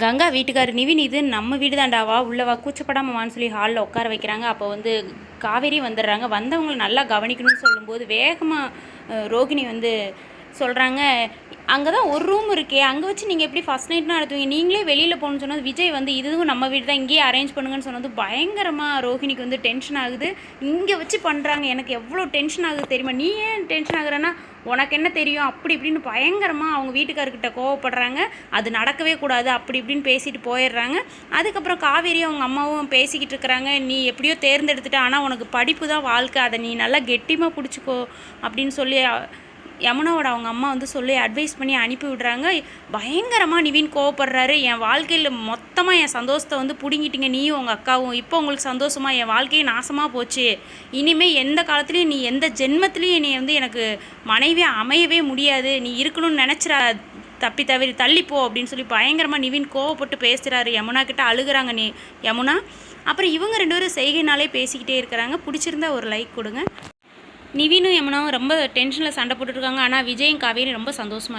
கங்கா வீட்டுக்கார் நிவின் இது நம்ம வீடு தாண்டாவா உள்ளவா கூச்சப்படாம வான்னு சொல்லி ஹாலில் உட்கார வைக்கிறாங்க. அப்போ வந்து காவேரி வந்துடுறாங்க. வந்தவங்களை நல்லா கவனிக்கணும்னு சொல்லும்போது வேகமாக ரோகிணி வந்து சொல்கிறாங்க அங்கே தான் ஒரு ரூம் இருக்கே. அங்கே வச்சு நீங்கள் எப்படி ஃபஸ்ட் நைட்னா நடத்துவீங்க? நீங்களே வெளியில் போகணும்னு சொன்னது விஜய் வந்து இதுவும் நம்ம வீடு தான் இங்கேயே அரேஞ்ச் பண்ணுங்கன்னு சொன்னது பயங்கரமாக ரோஹிணிக்கு வந்து டென்ஷன் ஆகுது. இங்கே வச்சு பண்ணுறாங்க எனக்கு எவ்வளோ டென்ஷன் ஆகுது தெரியுமா? நீ ஏன் டென்ஷன் ஆகுறேன்னா உனக்கு என்ன தெரியும்? அப்படி இப்படின்னு பயங்கரமாக அவங்க வீட்டுக்காரர்கிட்ட கோவப்படுறாங்க. அது நடக்கவே கூடாது அப்படி இப்படின்னு பேசிட்டு போயிடுறாங்க. அதுக்கப்புறம் காவேரி அவங்க அம்மாவும் பேசிக்கிட்டு இருக்கிறாங்க. நீ எப்படியோ தேர்ந்தெடுத்துட்ட ஆனால் உனக்கு படிப்பு தான் வாழ்க்கை. அதை நீ நல்லா கெட்டிமாக பிடிச்சிக்கோ அப்படின்னு சொல்லி யமுனாவோட அவங்க அம்மா வந்து சொல்லி அட்வைஸ் பண்ணி அனுப்பி விடுறாங்க. பயங்கரமாக நிவின் கோவப்படுறாரு. என் வாழ்க்கையில் மொத்தமாக என் சந்தோஷத்தை வந்து பிடுங்கிட்டீங்க. நீயும் உங்கள் அக்காவும். இப்போ உங்களுக்கு சந்தோஷமாக என் வாழ்க்கையே நாசமாக போச்சு. இனிமேல் எந்த காலத்துலேயும் நீ எந்த ஜென்மத்துலேயும் நீ வந்து எனக்கு மனைவியாக அமையவே முடியாது. நீ இருக்கணும்னு நினச்சிரா. தப்பி தவறி தள்ளிப்போ அப்படின்னு சொல்லி பயங்கரமாக நிவின் கோவப்பட்டு பேசுகிறாரு யமுனா கிட்ட அழுகுறாங்க நீ யமுனா. அப்புறம் இவங்க ரெண்டு பேரும் செய்கைனாலே பேசிக்கிட்டே இருக்கிறாங்க. பிடிச்சிருந்தா ஒரு லைக் கொடுங்க. நிவினும் யமுனாவும் ரொம்ப டென்ஷனில் சண்டை போட்டுட்ருக்காங்க ஆனால் விஜயும் காவேரி ரொம்ப சந்தோஷமா